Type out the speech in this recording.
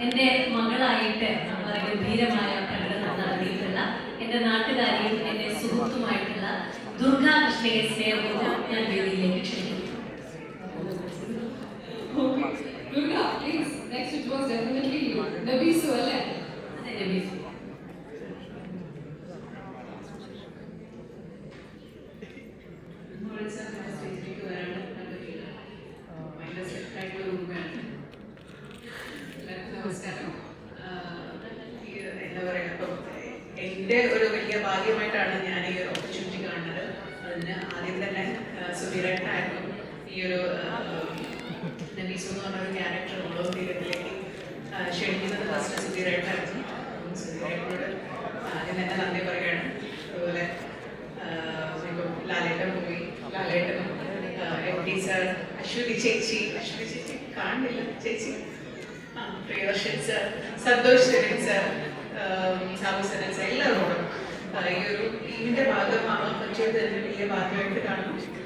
എന്റെ മകളായിട്ട് ഗംഭീരമായ പ്രകടനം നടത്തിയിട്ടുള്ള എന്റെ നാട്ടുകാരിയും എന്റെ സുഹൃത്തുമായിട്ടുള്ള ദുർഗാ കൃഷ്ണയെ സ്നേഹപൂർവം ഞാൻ വേദിയിലേക്ക് ക്ഷണിക്കുന്നു Durga, please. Next it was definitely you. Nabisu, അല്ലേ? അതെ രമേശ് നമസ്കാരം. എന്റെ ഒരു വലിയ ഭാഗ്യമായിട്ടാണ് ഞാൻ ഈ ഒരു ഓപ്പർച്യൂണിറ്റി കാണുന്നത്. അതിന് ആദ്യം തന്നെ സുധീരായിട്ടായിരുന്നു ഈ ഒരു നബീസ് എന്ന് പറഞ്ഞ ഒരു ക്യാരക്ടർ ഓളോ തീരത്തിലേക്ക് ക്ഷണിക്കുന്നത് ഫസ്റ്റ് സുധീരേട്ടനായിരുന്നു. സുധീരായിട്ടോട് ആദ്യം തന്നെ നന്ദി പറയുകയാണ്. അതുപോലെ Lalettan movie Lalettan M T sir Aswathy ചേച്ചി. അശ്വതി ചേച്ചി കാണില്ല ചേച്ചി Priyadarshan sir Santhosh Saran sir Sabu sir എല്ലാവരോടും ഈ ഒരു ടീമിന്റെ ഭാഗമാവാൻ പറ്റിയത് തന്നെ വലിയ ഭാഗമായിട്ട് കാണുന്നു.